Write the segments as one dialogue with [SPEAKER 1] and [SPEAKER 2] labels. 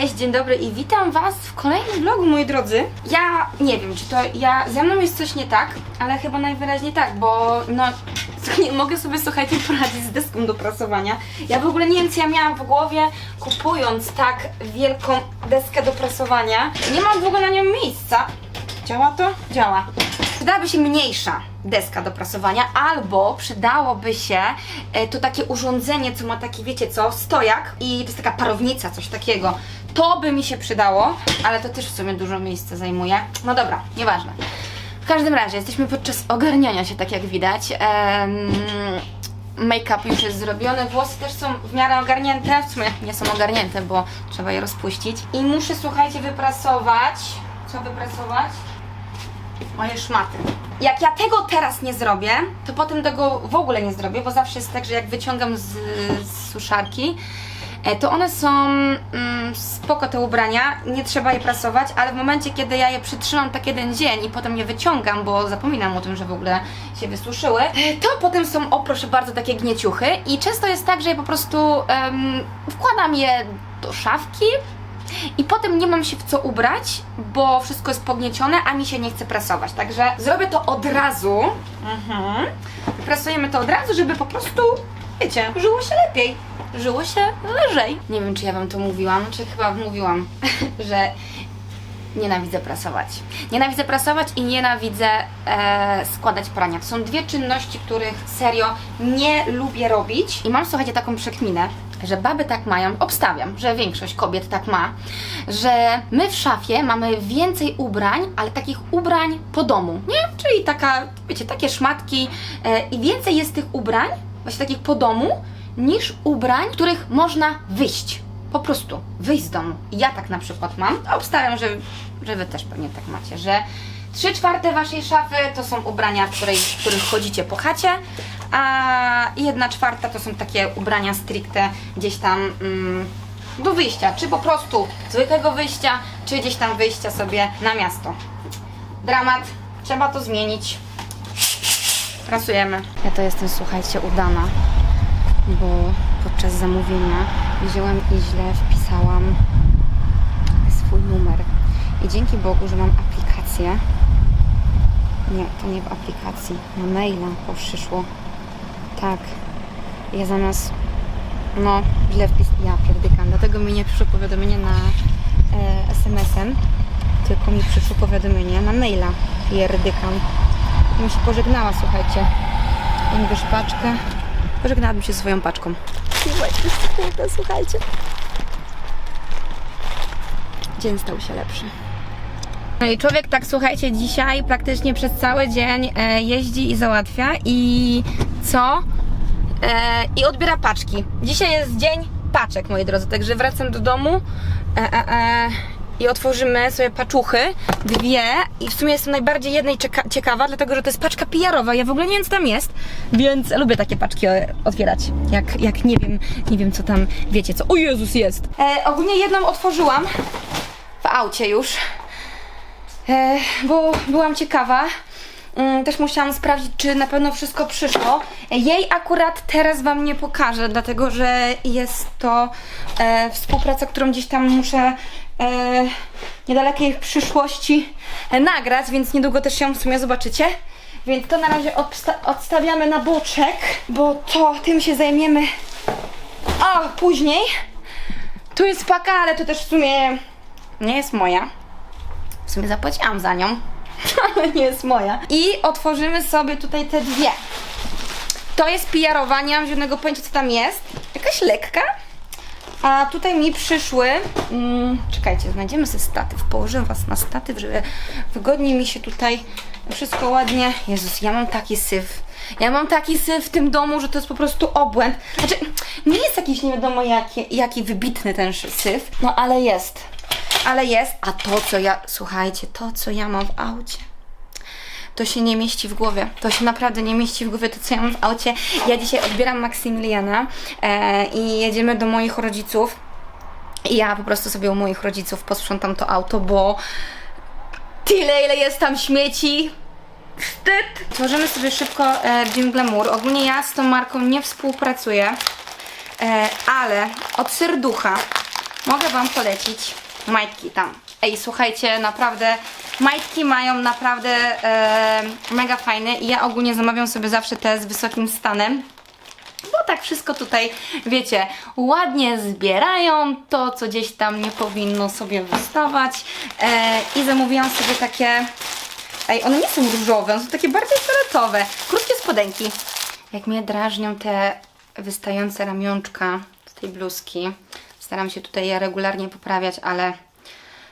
[SPEAKER 1] Cześć, dzień dobry i witam Was w kolejnym vlogu, moi drodzy. Ja nie wiem, czy to ja, ze mną jest coś nie tak, ale chyba najwyraźniej tak, bo no, nie mogę sobie, słuchajcie, poradzić z deską do prasowania. Ja w ogóle nie wiem, co ja miałam w głowie, kupując tak wielką deskę do prasowania. Nie mam w ogóle na nią miejsca. Działa to? Działa. Przydałaby się mniejsza deska do prasowania, albo przydałoby się e, to takie urządzenie, co ma taki, wiecie co, stojak i to jest taka parownica, coś takiego. To by mi się przydało, ale to też w sumie dużo miejsca zajmuje. No dobra, nieważne. W każdym razie, jesteśmy podczas ogarniania się, tak jak widać. Make-up już jest zrobiony, włosy też są w miarę ogarnięte, w sumie nie są ogarnięte, bo trzeba je rozpuścić. I muszę, słuchajcie, wyprasować. Co wyprasować? Moje szmaty. Jak ja tego teraz nie zrobię, to potem tego w ogóle nie zrobię, bo zawsze jest tak, że jak wyciągam z, z suszarki, e, to one są mm, spoko te ubrania, nie trzeba je prasować, ale w momencie, kiedy ja je przytrzymam tak jeden dzień i potem je wyciągam, bo zapominam o tym, że w ogóle się wysuszyły, e, to potem są, o proszę bardzo, takie gnieciuchy i często jest tak, że ja po prostu em, wkładam je do szafki, i potem nie mam się w co ubrać, bo wszystko jest pogniecione, a mi się nie chce prasować. Także zrobię to od razu. Mhm. Prasujemy to od razu, żeby po prostu, wiecie, żyło się lepiej. Żyło się lżej. Nie wiem, czy ja Wam to mówiłam, czy chyba mówiłam, że nienawidzę prasować. Nienawidzę prasować i nienawidzę e, składać prania. To są dwie czynności, których serio nie lubię robić. I mam, słuchajcie, taką przekminę, że baby tak mają, obstawiam, że większość kobiet tak ma, że my w szafie mamy więcej ubrań, ale takich ubrań po domu, nie? Czyli taka, wiecie, takie szmatki e, i więcej jest tych ubrań, właśnie takich po domu, niż ubrań, których można wyjść. Po prostu wyjść z domu. Ja tak na przykład mam. Obstawiam, że, że Wy też pewnie tak macie, że trzy czwarte Waszej szafy to są ubrania, w, w których chodzicie po chacie, a jedna czwarta to są takie ubrania stricte gdzieś tam mm, do wyjścia, czy po prostu zwykłego wyjścia, czy gdzieś tam wyjścia sobie na miasto. Dramat, trzeba to zmienić. Pracujemy. Ja to jestem, słuchajcie, udana, bo podczas zamówienia wzięłam i źle wpisałam swój numer. I dzięki Bogu, że mam aplikację. Nie, to nie w aplikacji. Na maila przyszło. Tak. Ja zamiast. No, źle wpis. Ja pierdykam. Dlatego mi nie przyszło powiadomienie na e, SMS-em, tylko mi przyszło powiadomienie na maila. Pierdykam. Bym się pożegnała, słuchajcie. Mam paczkę. Pożegnałabym się swoją paczką. Słuchajcie. Dzień stał się lepszy. No człowiek tak, słuchajcie, dzisiaj praktycznie przez cały dzień e, jeździ i załatwia i co? E, I odbiera paczki. Dzisiaj jest dzień paczek, moi drodzy, także wracam do domu e, i otworzymy sobie paczuchy, dwie i w sumie jestem najbardziej jednej ciekawa, dlatego że to jest paczka PR-owa, ja w ogóle nie wiem co tam jest, więc lubię takie paczki otwierać, jak, jak nie wiem, nie wiem co tam, wiecie co, o Jezus jest! E, ogólnie jedną otworzyłam w aucie już, bo byłam ciekawa. Mm, Też musiałam sprawdzić, czy na pewno wszystko przyszło. Jej akurat teraz Wam nie pokażę, dlatego że jest to e, współpraca, którą gdzieś tam muszę e, niedalekiej przyszłości e, nagrać, więc niedługo też ją w sumie zobaczycie. Więc to na razie odsta- odstawiamy na boczek, bo to tym się zajmiemy o, później. Tu jest paka, ale to też w sumie nie jest moja. W sumie zapłaciłam za nią, ale nie jest moja. I otworzymy sobie tutaj te dwie. To jest PR-owa, nie mam żadnego pojęcia co tam jest. Jakaś lekka. A tutaj mi przyszły. Mm, czekajcie, znajdziemy sobie statyw. Położę was na statyw, żeby wygodniej mi się tutaj wszystko ładnie. Jezus, ja mam taki syf. Ja mam taki syf w tym domu, że to jest po prostu obłęd. Znaczy, nie jest jakiś nie wiadomo jaki, jaki wybitny ten syf, no ale jest. Ale jest. A to, co ja. Słuchajcie, to, co ja mam w aucie to się nie mieści w głowie. To się naprawdę nie mieści w głowie, to co ja mam w aucie. Ja dzisiaj odbieram Maksymiliana e, i jedziemy do moich rodziców. I ja po prostu sobie u moich rodziców posprzątam to auto, bo tyle, ile jest tam śmieci. Wstyd! Tworzymy sobie szybko e, Jim Glamour. Ogólnie ja z tą marką nie współpracuję, e, ale od serducha mogę Wam polecić majtki tam. Ej, słuchajcie, naprawdę majtki mają naprawdę e, mega fajne i ja ogólnie zamawiam sobie zawsze te z wysokim stanem. Bo tak wszystko tutaj, wiecie, ładnie zbierają to, co gdzieś tam nie powinno sobie wystawać. E, I zamówiłam sobie takie. Ej, one nie są różowe, one są takie bardziej fioletowe. Krótkie spodenki. Jak mnie drażnią te wystające ramionczka z tej bluzki. Staram się tutaj je regularnie poprawiać, ale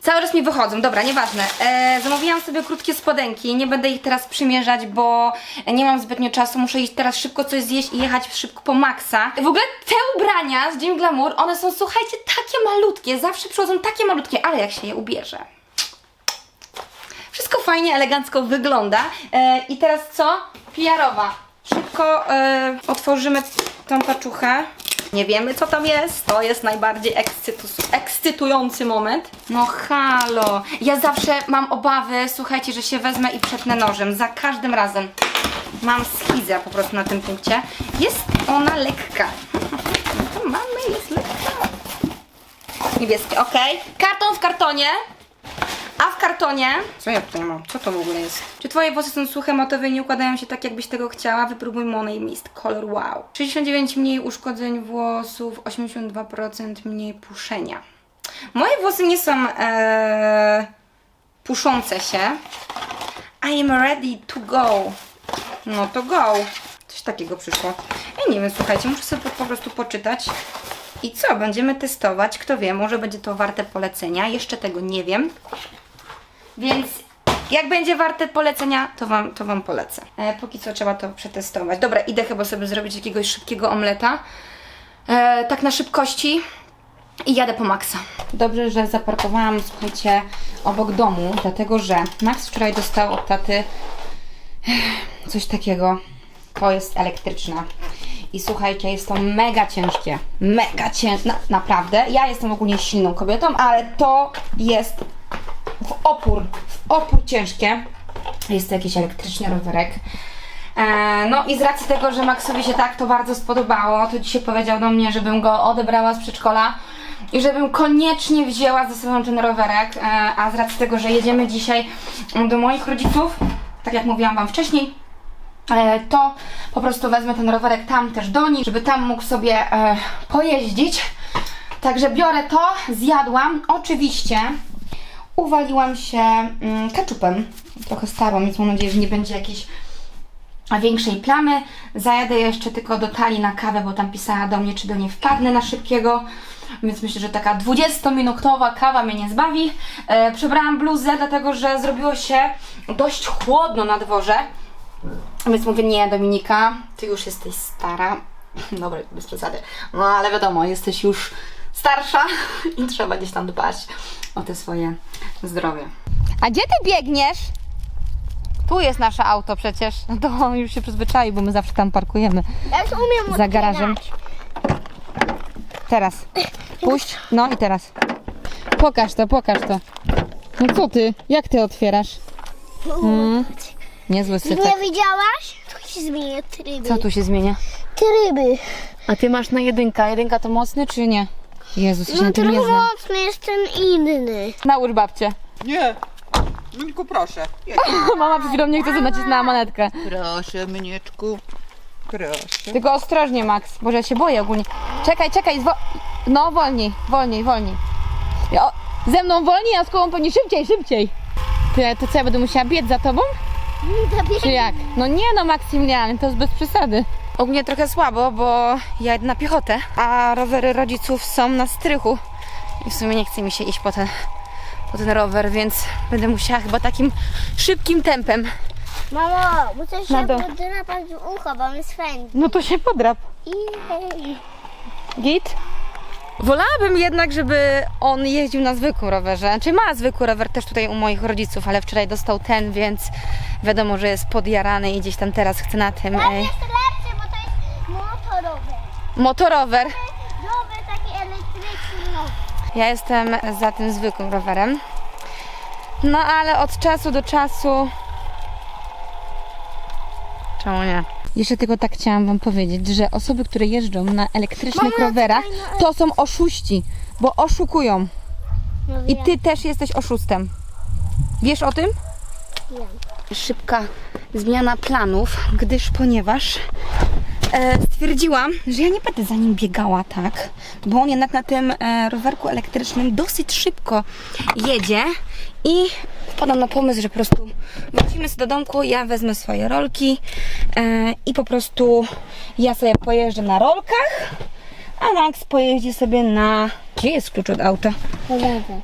[SPEAKER 1] Cały czas mi wychodzą, dobra, nieważne. E, zamówiłam sobie krótkie spodenki, nie będę ich teraz przymierzać, bo nie mam zbytnio czasu, muszę iść teraz szybko coś zjeść i jechać szybko po maksa. W ogóle te ubrania z Jim Glamour, one są, słuchajcie, takie malutkie, zawsze przychodzą takie malutkie, ale jak się je ubierze. Wszystko fajnie, elegancko wygląda. E, I teraz co? PR-owa. Szybko e, otworzymy tą paczuchę. Nie wiemy co tam jest. To jest najbardziej ekscytujący moment. No halo. Ja zawsze mam obawy, słuchajcie, że się wezmę i przetnę nożem. Za każdym razem. Mam schizę po prostu na tym punkcie. Jest ona lekka. No to mamy, jest lekka. Niebieskie, ok. Karton w kartonie. A w kartonie. Co ja tutaj mam? Co to w ogóle jest? Czy twoje włosy są suche, matowe i nie układają się tak, jakbyś tego chciała? Wypróbuj Money Mist Color Wow. 69 mniej uszkodzeń włosów, 82% mniej puszenia. Moje włosy nie są e, puszące się. I am ready to go. No to go. Coś takiego przyszło. Ja nie wiem, słuchajcie, muszę sobie po, po prostu poczytać. I co? Będziemy testować. Kto wie, może będzie to warte polecenia. Jeszcze tego nie wiem. Więc jak będzie warte polecenia, to wam, to wam polecę. E, póki co trzeba to przetestować. Dobra, idę chyba sobie zrobić jakiegoś szybkiego omleta. E, tak na szybkości. I jadę po Maxa. Dobrze, że zaparkowałam, słuchajcie, obok domu, dlatego że Max wczoraj dostał od taty coś takiego. To jest elektryczna. I słuchajcie, jest to mega ciężkie. Mega ciężkie. Na, naprawdę. Ja jestem ogólnie silną kobietą, ale to jest opór. Opór ciężkie. Jest to jakiś elektryczny rowerek. E, no i z racji tego, że Maxowi się tak to bardzo spodobało, to dzisiaj powiedział do mnie, żebym go odebrała z przedszkola i żebym koniecznie wzięła ze sobą ten rowerek. E, a z racji tego, że jedziemy dzisiaj do moich rodziców, tak jak mówiłam Wam wcześniej, e, to po prostu wezmę ten rowerek tam też do nich, żeby tam mógł sobie pojeździć. Także biorę to, zjadłam. Oczywiście uwaliłam się mm, keczupem. Trochę starą, więc mam nadzieję, że nie będzie jakiejś większej plamy. Zajadę jeszcze tylko do Tali na kawę, bo tam pisała do mnie, czy do niej wpadnę na szybkiego. Więc myślę, że taka 20-minutowa kawa mnie nie zbawi. E, przebrałam bluzę, dlatego że zrobiło się dość chłodno na dworze. Więc mówię, nie Dominika, ty już jesteś stara. Dobra, bez przesady. No ale wiadomo, jesteś już starsza i trzeba gdzieś tam dbać o te swoje zdrowie. A gdzie ty biegniesz? Tu jest nasze auto przecież. No to on już się przyzwyczaił, bo my zawsze tam parkujemy.
[SPEAKER 2] Ja już umiem
[SPEAKER 1] Za garażem. Teraz. Puść. No i teraz. Pokaż to, pokaż to. No co ty? Jak ty otwierasz? Mm. Niezły sytek.
[SPEAKER 2] Nie widziałaś? Tu się zmienia tryby.
[SPEAKER 1] Co tu się zmienia?
[SPEAKER 2] Tryby.
[SPEAKER 1] A ty masz na jedynka. Jedynka to mocny czy nie? Jezus, ja się
[SPEAKER 2] No
[SPEAKER 1] na tym nie znam.
[SPEAKER 2] mocny jest ten inny.
[SPEAKER 1] Nałóż babcię.
[SPEAKER 3] Nie. Moniku, proszę. Jedź.
[SPEAKER 1] Mama przed chwilą nie chce, to nacisnęła manetkę.
[SPEAKER 3] Proszę, Mnieczku. Proszę.
[SPEAKER 1] Tylko ostrożnie, Max, bo ja się boję ogólnie. Czekaj, czekaj, zwo... no wolniej, wolniej, wolniej. Ja, o, ze mną wolniej, a z kołą pewnie szybciej, szybciej. Ty, to co, ja będę musiała biec za tobą? Czy jak? No nie no, Maksymilian, to jest bez przesady. Ogólnie trochę słabo, bo ja jedę na piechotę, a rowery rodziców są na strychu. I w sumie nie chce mi się iść po ten, po ten rower, więc będę musiała chyba takim szybkim tempem.
[SPEAKER 2] Mamo, muszę się
[SPEAKER 1] dół.
[SPEAKER 2] podrapać w ucho, bo mi swędzi.
[SPEAKER 1] No to się podrap.
[SPEAKER 2] Jej.
[SPEAKER 1] Git? Wolałabym jednak, żeby on jeździł na zwykłym rowerze. Znaczy ma zwykły rower też tutaj u moich rodziców, ale wczoraj dostał ten, więc wiadomo, że jest podjarany i gdzieś tam teraz chce na tym E,
[SPEAKER 2] jest lepszy, bo to jest motorowy.
[SPEAKER 1] Motorower.
[SPEAKER 2] Nowy, taki elektryczny nowy.
[SPEAKER 1] Ja jestem za tym zwykłym rowerem. No ale od czasu do czasu. Czemu nie? Jeszcze tylko tak chciałam Wam powiedzieć, że osoby, które jeżdżą na elektrycznych
[SPEAKER 2] Mama,
[SPEAKER 1] rowerach,
[SPEAKER 2] czekaj, no,
[SPEAKER 1] to są oszuści. bo oszukują.
[SPEAKER 2] No
[SPEAKER 1] I ty też jesteś oszustem. Wiesz o tym?
[SPEAKER 2] wiem.
[SPEAKER 1] Szybka zmiana planów, gdyż ponieważ e, stwierdziłam, że ja nie będę za nim biegała tak, bo on jednak na tym e, rowerku elektrycznym dosyć szybko jedzie i wpadam na pomysł, że po prostu wrócimy sobie do domku, ja wezmę swoje rolki e, i po prostu ja sobie pojeżdżę na rolkach, a Max pojeździ sobie na... Gdzie jest klucz od auta?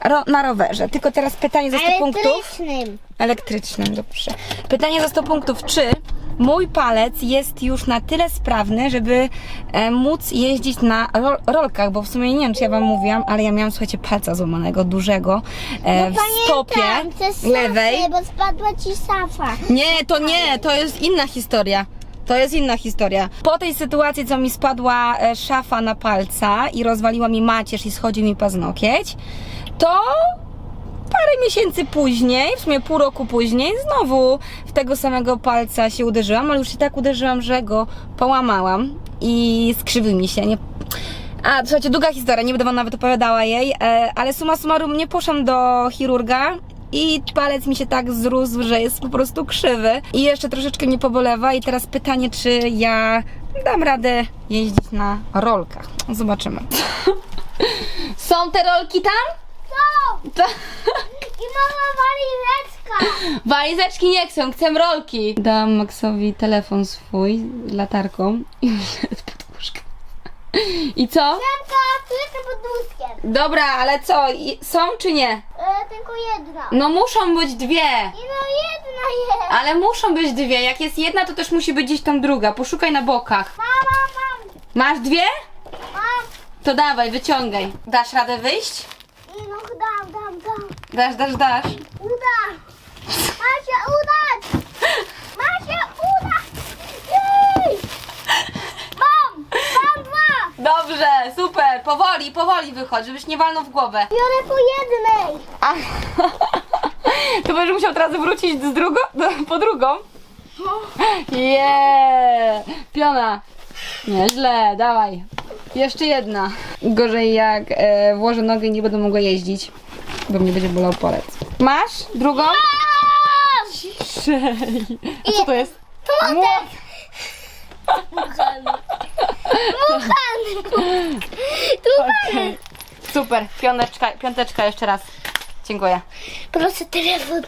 [SPEAKER 1] Ro, na rowerze. Tylko teraz pytanie za 100 punktów.
[SPEAKER 2] Elektrycznym.
[SPEAKER 1] Elektrycznym, dobrze. Pytanie za 100 punktów. Czy mój palec jest już na tyle sprawny, żeby e, móc jeździć na ro rolkach? Bo w sumie nie wiem, czy ja Wam mówiłam, ale ja miałam, słuchajcie, palca złamanego, dużego, e, w stopie lewej.
[SPEAKER 2] bo spadła ci safa.
[SPEAKER 1] Nie, to nie, to jest inna historia. To jest inna historia. Po tej sytuacji, co mi spadła e, szafa na palca i rozwaliła mi macierz i schodził mi paznokieć, to parę miesięcy później, w sumie pół roku później, znowu w tego samego palca się uderzyłam, ale już się tak uderzyłam, że go połamałam i skrzywił mi się. Nie... A, słuchajcie, długa historia, nie będę wam nawet opowiadała jej, e, ale suma summarum nie poszłam do chirurga i palec mi się tak zrósł, że jest po prostu krzywy i jeszcze troszeczkę mnie pobolewa i teraz pytanie, czy ja dam radę jeździć na rolkach. Zobaczymy. Są te rolki tam?
[SPEAKER 2] Co?
[SPEAKER 1] To...
[SPEAKER 2] I mama walizeczka.
[SPEAKER 1] Walizeczki nie chcę, chcę rolki. Dałam Maxowi telefon swój latarką i łóżko. I co?
[SPEAKER 2] Siemka, tu jestem pod łóżkiem.
[SPEAKER 1] Dobra, ale co? I- Są czy nie?
[SPEAKER 2] E, tylko jedna.
[SPEAKER 1] No muszą być dwie.
[SPEAKER 2] I no jedna jest.
[SPEAKER 1] Ale muszą być dwie. Jak jest jedna, to też musi być gdzieś tam druga. Poszukaj na bokach.
[SPEAKER 2] Mama, mam.
[SPEAKER 1] Masz dwie?
[SPEAKER 2] Mam.
[SPEAKER 1] To dawaj, wyciągaj. Dasz radę wyjść?
[SPEAKER 2] I no dam, dam, dam.
[SPEAKER 1] Dasz, dasz, dasz.
[SPEAKER 2] Uda. Ma się udać. Ma się udać. Jej. Mam. Mam dwa.
[SPEAKER 1] Dobrze, super. Powoli, powoli wychodź, żebyś nie walnął w głowę.
[SPEAKER 2] Biorę po jednej.
[SPEAKER 1] A, to będziesz musiał teraz wrócić z drugą, do- po drugą. Jeee, piona. Nieźle, dawaj. Jeszcze jedna. Gorzej jak e, włożę nogę i nie będę mogła jeździć, bo mnie będzie bolał palec. Masz drugą? Ciszej. A co to jest?
[SPEAKER 2] Młotek. Muchany.
[SPEAKER 1] Super, piąteczka, piąteczka jeszcze raz. Dziękuję.
[SPEAKER 2] Proszę telefon.